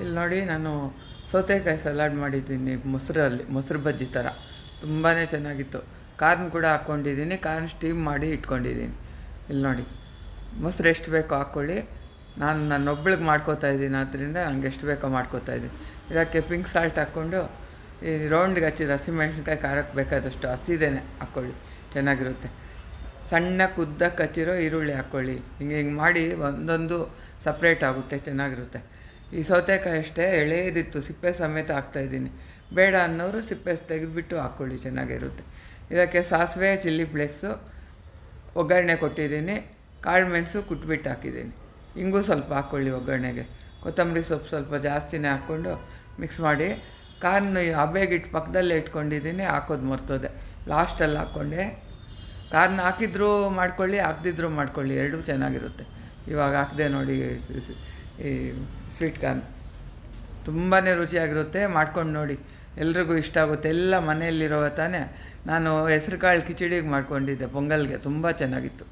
ಇಲ್ಲಿ ನೋಡಿ ನಾನು ಸೌತೆಕಾಯಿ ಸಲಾಡ್ ಮಾಡಿದ್ದೀನಿ, ಮೊಸರಲ್ಲಿ, ಮೊಸರು ಬಜ್ಜಿ ಥರ. ತುಂಬಾ ಚೆನ್ನಾಗಿತ್ತು. ಕಾರ್ನ್ ಕೂಡ ಹಾಕ್ಕೊಂಡಿದ್ದೀನಿ ಕಾರ್ನ್ ಸ್ಟೀಮ್ ಮಾಡಿ ಇಟ್ಕೊಂಡಿದ್ದೀನಿ. ಇಲ್ಲಿ ನೋಡಿ, ಮೊಸರು ಎಷ್ಟು ಬೇಕೋ ಹಾಕ್ಕೊಳ್ಳಿ. ನಾನು ನನ್ನೊಬ್ಳಿಗೆ ಮಾಡ್ಕೋತಾ ಇದ್ದೀನಿ ಆದ್ದರಿಂದ ನನಗೆ ಎಷ್ಟು ಬೇಕೋ ಮಾಡ್ಕೋತಾ ಇದ್ದೀನಿ. ಇದಕ್ಕೆ ಪಿಂಕ್ ಸಾಲ್ಟ್ ಹಾಕ್ಕೊಂಡು, ಈ ರೌಂಡ್ಗೆ ಹಚ್ಚಿದ ಹಸಿಮೆಣ್ಸಿನ್ಕಾಯಿ, ಖಾರಕ್ಕೆ ಬೇಕಾದಷ್ಟು ಹಸಿದೇನೆ ಹಾಕ್ಕೊಳ್ಳಿ. ಚೆನ್ನಾಗಿರುತ್ತೆ. ಸಣ್ಣ ಕುದ್ದಕ್ಕೆ ಹಚ್ಚಿರೋ ಈರುಳ್ಳಿ ಹಾಕ್ಕೊಳ್ಳಿ. ಹಿಂಗೆ ಹಿಂಗೆ ಮಾಡಿ ಒಂದೊಂದು ಸಪ್ರೇಟ್ ಆಗುತ್ತೆ, ಚೆನ್ನಾಗಿರುತ್ತೆ. ಈ ಸೌತೆಕಾಯಿ ಅಷ್ಟೇ ಎಳೆಯದಿತ್ತು, ಸಿಪ್ಪೆ ಸಮೇತ ಹಾಕ್ತಾಯಿದ್ದೀನಿ ಬೇಡ ಅನ್ನೋರು ಸಿಪ್ಪೆ ತೆಗೆದುಬಿಟ್ಟು ಹಾಕ್ಕೊಳ್ಳಿ, ಚೆನ್ನಾಗಿರುತ್ತೆ. ಇದಕ್ಕೆ ಸಾಸಿವೆ, ಚಿಲ್ಲಿ ಫ್ಲೇಕ್ಸು, ಒಗ್ಗರಣೆ ಕೊಟ್ಟಿದ್ದೀನಿ. ಕಾಳು ಮೆಣಸು ಕುಟ್ಬಿಟ್ಟು ಹಾಕಿದ್ದೀನಿ. ಹಿಂಗೂ ಸ್ವಲ್ಪ ಹಾಕ್ಕೊಳ್ಳಿ ಒಗ್ಗರಣೆಗೆ. ಕೊತ್ತಂಬರಿ ಸೊಪ್ಪು ಸ್ವಲ್ಪ ಜಾಸ್ತಿನೇ ಹಾಕ್ಕೊಂಡು ಮಿಕ್ಸ್ ಮಾಡಿ. ಕಾರ್ನ್ ಹಬೆಗಿಟ್ಟು ಪಕ್ಕದಲ್ಲೇ ಇಟ್ಕೊಂಡಿದ್ದೀನಿ, ಹಾಕೋದು ಮರ್ತೋದೆ. ಲಾಸ್ಟಲ್ಲಿ ಹಾಕ್ಕೊಂಡೆ. ಕಾರ್ನ್ ಹಾಕಿದ್ರೂ ಮಾಡ್ಕೊಳ್ಳಿ, ಹಾಕ್ದಿದ್ರೂ ಮಾಡ್ಕೊಳ್ಳಿ, ಎರಡೂ ಚೆನ್ನಾಗಿರುತ್ತೆ. ಇವಾಗ ಹಾಕಿದೆ ನೋಡಿ ಈ ಸ್ವೀಟ್ ಕಾರ್ನ್ ತುಂಬಾ ರುಚಿಯಾಗಿರುತ್ತೆ, ಮಾಡ್ಕೊಂಡು ನೋಡಿ. ಎಲ್ರಿಗೂ ಇಷ್ಟ ಆಗುತ್ತೆ, ಎಲ್ಲ ಮನೆಯಲ್ಲಿರೋ ತಾನೇ. ನಾನು ಹೆಸ್ರು ಕಾಳು ಕಿಚಡಿಗೆ ಮಾಡ್ಕೊಂಡಿದ್ದೆ, ಪೊಂಗಲ್ಗೆ, ತುಂಬ ಚೆನ್ನಾಗಿತ್ತು.